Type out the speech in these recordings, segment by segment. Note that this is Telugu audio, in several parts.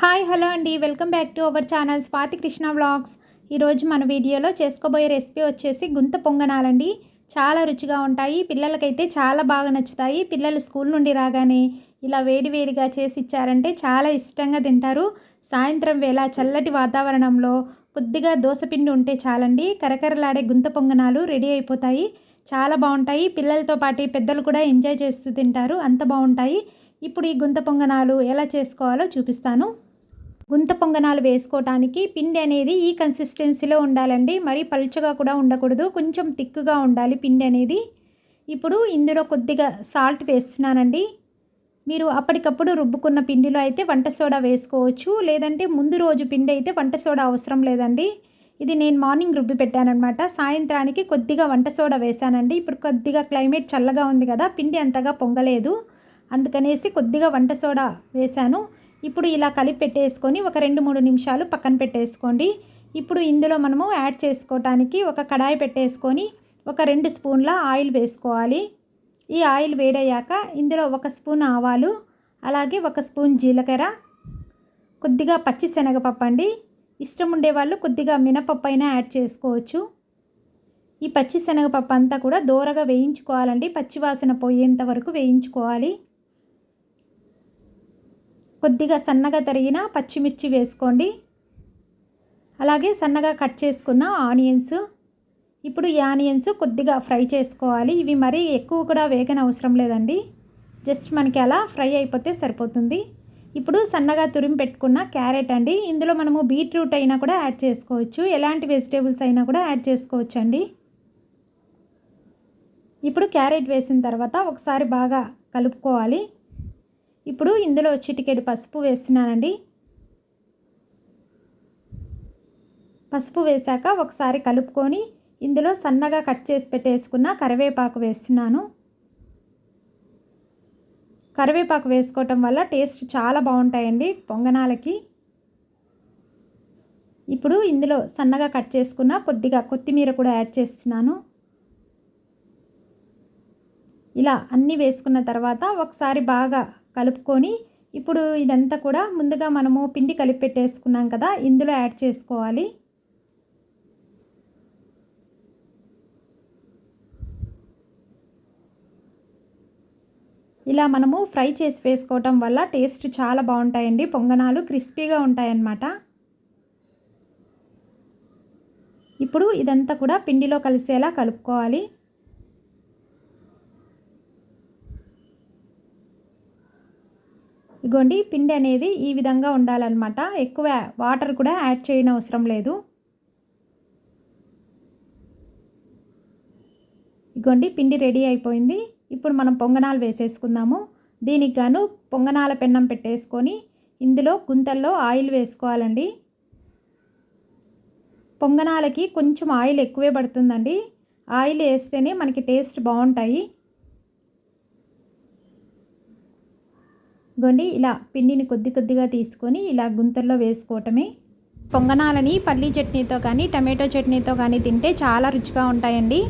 హాయ్ హలో అండి. Welcome back to our channel Swathi Krishna vlogs. ఈరోజు మన వీడియోలో చేసుకోబోయే రెసిపీ వచ్చేసి గుంత పొంగనాలండి. చాలా రుచిగా ఉంటాయి. పిల్లలకైతే చాలా బాగా నచ్చుతాయి. పిల్లలు స్కూల్ నుండి రాగానే ఇలా వేడి వేడిగా చేసి ఇచ్చారంటే చాలా ఇష్టంగా తింటారు. సాయంత్రం వేళ చల్లటి వాతావరణంలో కొద్దిగా దోసపిండి ఉంటే చాలండి. కరకరలాడే గుంత పొంగనాలు రెడీ అయిపోతాయి. చాలా బాగుంటాయి. పిల్లలతో పాటు పెద్దలు కూడా ఎంజాయ్ చేస్తూ తింటారు. అంత బాగుంటాయి. ఇప్పుడు ఈ గుంత పొంగనాలు ఎలా చేసుకోవాలో చూపిస్తాను. గుంత పొంగనాలు వేసుకోవటానికి పిండి అనేది ఈ కన్సిస్టెన్సీలో ఉండాలండి. మరి పలుచగా కూడా ఉండకూడదు. కొంచెం తిక్కుగా ఉండాలి పిండి అనేది. ఇప్పుడు ఇందులో కొద్దిగా సాల్ట్ వేస్తున్నానండి. మీరు అప్పటికప్పుడు రుబ్బుకున్న పిండిలో అయితే వంట సోడా వేసుకోవచ్చు. లేదంటే ముందు రోజు పిండి అయితే వంట సోడా అవసరం లేదండి. ఇది నేను మార్నింగ్ రుబ్బి పెట్టానమాట సాయంత్రానికి కొద్దిగా వంట సోడా వేశానండి. ఇప్పుడు కొద్దిగా క్లైమేట్ చల్లగా ఉంది కదా పిండి అంతగా పొంగలేదు. అందుకనేసి కొద్దిగా వంట సోడా వేశాను. ఇప్పుడు ఇలా కలిపి పెట్టేసుకొని ఒక రెండు మూడు నిమిషాలు పక్కన పెట్టేసుకోండి. ఇప్పుడు ఇందులో మనము యాడ్ చేసుకోవటానికి ఒక కడాయి పెట్టేసుకొని ఒక రెండు స్పూన్ల ఆయిల్ వేసుకోవాలి. ఈ ఆయిల్ వేడయ్యాక ఇందులో ఒక స్పూన్ ఆవాలు అలాగే ఒక స్పూన్ జీలకర్ర కొద్దిగా పచ్చి శనగపప్పు అండి. ఇష్టం ఉండేవాళ్ళు కొద్దిగా మినపప్పు అయినా యాడ్ చేసుకోవచ్చు. ఈ పచ్చి శనగపప్పు అంతా కూడా దోరగా వేయించుకోవాలండి. పచ్చివాసన పోయేంత వరకు వేయించుకోవాలి. కొద్దిగా సన్నగా తరిగిన పచ్చిమిర్చి వేసుకోండి. అలాగే సన్నగా కట్ చేసుకున్న ఆనియన్స్. ఇప్పుడు ఈ ఆనియన్స్ కొద్దిగా ఫ్రై చేసుకోవాలి. ఇవి మరీ ఎక్కువ కూడా వేగన అవసరం లేదండి. జస్ట్ మనకి అలా ఫ్రై అయిపోతే సరిపోతుంది. ఇప్పుడు సన్నగా తురిమి పెట్టుకున్న క్యారెట్ అండి. ఇందులో మనము బీట్రూట్ అయినా కూడా యాడ్ చేసుకోవచ్చు. ఎలాంటి వెజిటేబుల్స్ అయినా కూడా యాడ్ చేసుకోవచ్చు అండి ఇప్పుడు క్యారెట్ వేసిన తర్వాత ఒకసారి బాగా కలుపుకోవాలి. ఇప్పుడు ఇందులో చిటికెడు పసుపు వేస్తున్నానండి. పసుపు వేశాక ఒకసారి కలుపుకొని ఇందులో సన్నగా కట్ చేసి పెట్టేసుకున్న కరివేపాకు వేస్తున్నాను. కరివేపాకు వేసుకోవటం వల్ల టేస్ట్ చాలా బాగుంటాయండి పొంగనాలకి. ఇప్పుడు ఇందులో సన్నగా కట్ చేసుకున్న కొద్దిగా కొత్తిమీర కూడా యాడ్ చేస్తున్నాను. ఇలా అన్నీ వేసుకున్న తర్వాత ఒకసారి బాగా కలుపుకొని ఇప్పుడు ఇదంతా కూడా ముందుగా మనము పిండి కలిపి పెట్టేసుకున్నాం కదా ఇందులో యాడ్ చేసుకోవాలి. ఇలా మనము ఫ్రై చేసి వేసుకోవటం వల్ల టేస్ట్ చాలా బాగుంటాయండి పొంగనాలు క్రిస్పీగా ఉంటాయన్నమాట. ఇప్పుడు ఇదంతా కూడా పిండిలో కలిసేలా కలుపుకోవాలి. ఇగోండి పిండి అనేది ఈ విధంగా ఉండాలన్నమాట. ఎక్కువ వాటర్ కూడా యాడ్ చేయని అవసరం లేదు. ఇగోండి పిండి రెడీ అయిపోయింది. ఇప్పుడు మనం పొంగనాలు వేసేసుకుందాము. దీనికి గాను పొంగనాల పెన్నం పెట్టేసుకొని ఇందులో గుంతల్లో ఆయిల్ వేసుకోవాలండి. పొంగనాలకి కొంచెం ఆయిల్ ఎక్కువే పడుతుందండి. ఆయిల్ వేస్తేనే మనకి టేస్ట్ బాగుంటాయి. గొండి ఇలా పిండిని కొద్ది కొద్దిగా తీసుకొని ఇలా గుంతల్లో వేసుకోవటమే. పొంగనాలని పల్లీ చట్నీతో కానీ టమాటో చట్నీతో కానీ తింటే చాలా రుచిగా ఉంటాయండి.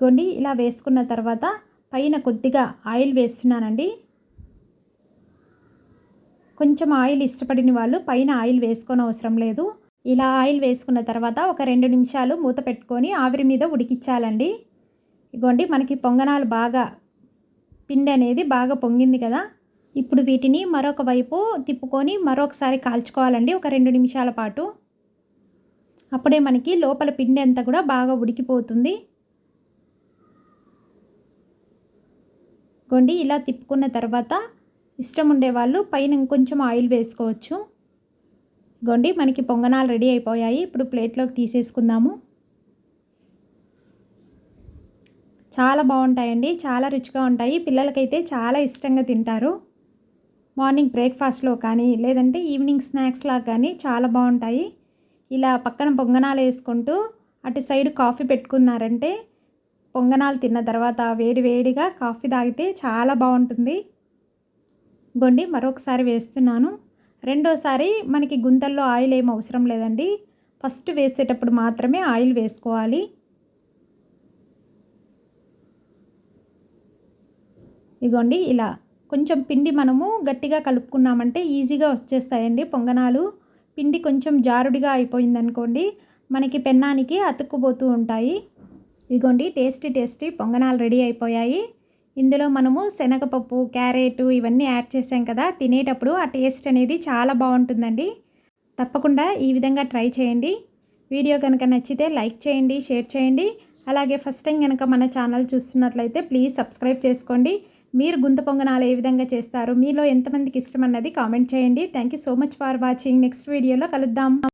గొండి ఇలా వేసుకున్న తర్వాత పైన కొద్దిగా ఆయిల్ వేస్తున్నానండి. కొంచెం ఆయిల్ ఇష్టపడిన వాళ్ళు పైన ఆయిల్ వేసుకొని అవసరం లేదు. ఇలా ఆయిల్ వేసుకున్న తర్వాత ఒక రెండు నిమిషాలు మూత పెట్టుకొని ఆవిరి మీద ఉడికిచ్చాలండి ఇగోండి మనకి పొంగనాలు బాగా పిండి అనేది బాగా పొంగింది కదా. ఇప్పుడు వీటిని మరొక వైపు తిప్పుకొని మరొకసారి కాల్చుకోవాలండి ఒక రెండు నిమిషాల పాటు. అప్పుడే మనకి లోపల పిండి అంతా కూడా బాగా ఉడికిపోతుంది. గొండి ఇలా తిప్పుకున్న తర్వాత ఇష్టం ఉండేవాళ్ళు పైన ఇంకొంచెం ఆయిల్ వేసుకోవచ్చు. గొండి మనకి పొంగనాలు రెడీ అయిపోయాయి. ఇప్పుడు ప్లేట్లోకి తీసేసుకుందాము. చాలా బాగుంటాయండి. చాలా రుచిగా ఉంటాయి. పిల్లలకైతే చాలా ఇష్టంగా తింటారు. మార్నింగ్ బ్రేక్ఫాస్ట్లో కానీ లేదంటే ఈవినింగ్ స్నాక్స్లా కానీ చాలా బాగుంటాయి. ఇలా పక్కన పొంగనాలు వేసుకుంటూ అటు సైడ్ కాఫీ పెట్టుకున్నారంటే పొంగనాలు తిన్న తర్వాత వేడి వేడిగా కాఫీ తాగితే చాలా బాగుంటుంది. గొండి మరొకసారి వేస్తున్నాను. రెండోసారి మనకి గుంతల్లో ఆయిల్ ఏం అవసరం లేదండి. ఫస్ట్ వేసేటప్పుడు మాత్రమే ఆయిల్ వేసుకోవాలి. ఇగోండి ఇలా కొంచెం పిండి మనము గట్టిగా కలుపుకున్నామంటే ఈజీగా వచ్చేస్తాయండి పొంగనాలు. పిండి కొంచెం జారుడిగా అయిపోయిందనుకోండి మనకి పెన్నానికి అతుక్కుపోతూ ఉంటాయి. ఇదిగోండి టేస్టీ టేస్టీ పొంగనాలు రెడీ అయిపోయాయి. ఇందులో మనము శనగపప్పు క్యారెట్ ఇవన్నీ యాడ్ చేసాం కదా తినేటప్పుడు ఆ టేస్ట్ అనేది చాలా బాగుంటుందండి. తప్పకుండా ఈ విధంగా ట్రై చేయండి. వీడియో కనుక నచ్చితే లైక్ చేయండి షేర్ చేయండి. అలాగే ఫస్ట్ టైం కనుక మన ఛానల్ చూస్తున్నట్లయితే ప్లీజ్ సబ్స్క్రైబ్ చేసుకోండి. మీరు గుంత పొంగనాలు ఏ విధంగా చేస్తారు మీలో ఎంతమందికి ఇష్టం అన్నది కామెంట్ చేయండి. Thank you so much for watching next వీడియోలో కలుద్దాం.